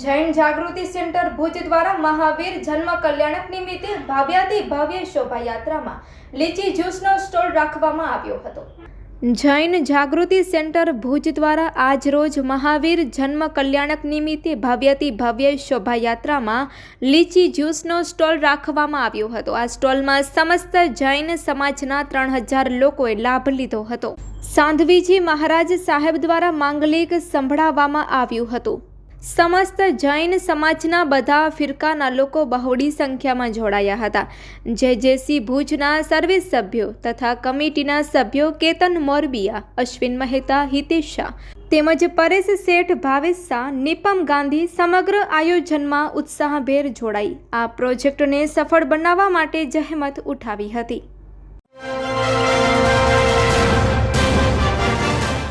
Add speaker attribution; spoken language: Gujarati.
Speaker 1: જૈન જાગૃતિ સેન્ટર ભુજ દ્વારા મહાવીર જન્મ કલ્યાણક નિમિત્તે ભાવ્યાથી ભવ્ય શોભાયાત્રામાં લીચી જ્યુસનો સ્ટોલ રાખવામાં આવ્યો હતો. જૈન જાગૃતિ સેન્ટર ભુજ દ્વારા આજરોજ મહાવીર જન્મ કલ્યાણક નિમિત્તે ભવ્યથી ભવ્ય શોભાયાત્રામાં લીચી જ્યુસનો સ્ટોલ રાખવામાં આવ્યો હતો. આ સ્ટોલમાં સમસ્ત જૈન સમાજના ત્રણ હજાર લોકોએ લાભ લીધો હતો. સાંધવીજી મહારાજ સાહેબ દ્વારા માંગલિક સંભળાવવામાં આવ્યું હતું. સમસ્ત જૈન સમાજના બધા ફિરકાના લોકો બહોળી સંખ્યામાં જોડાયા હતા. જે જેસી ભુજના સર્વિસ સભ્યો તથા કમિટીના સભ્યો કેતન મોરબિયા, અશ્વિન મહેતા, હિતેશ શાહ તેમજ પરેશ શેઠ ભાવેશ શાહ નિપમ ગાંધી સમગ્ર આયોજનમાં ઉત્સાહભેર જોડાઈ આ પ્રોજેક્ટને સફળ બનાવવા માટે જહેમત ઉઠાવી હતી.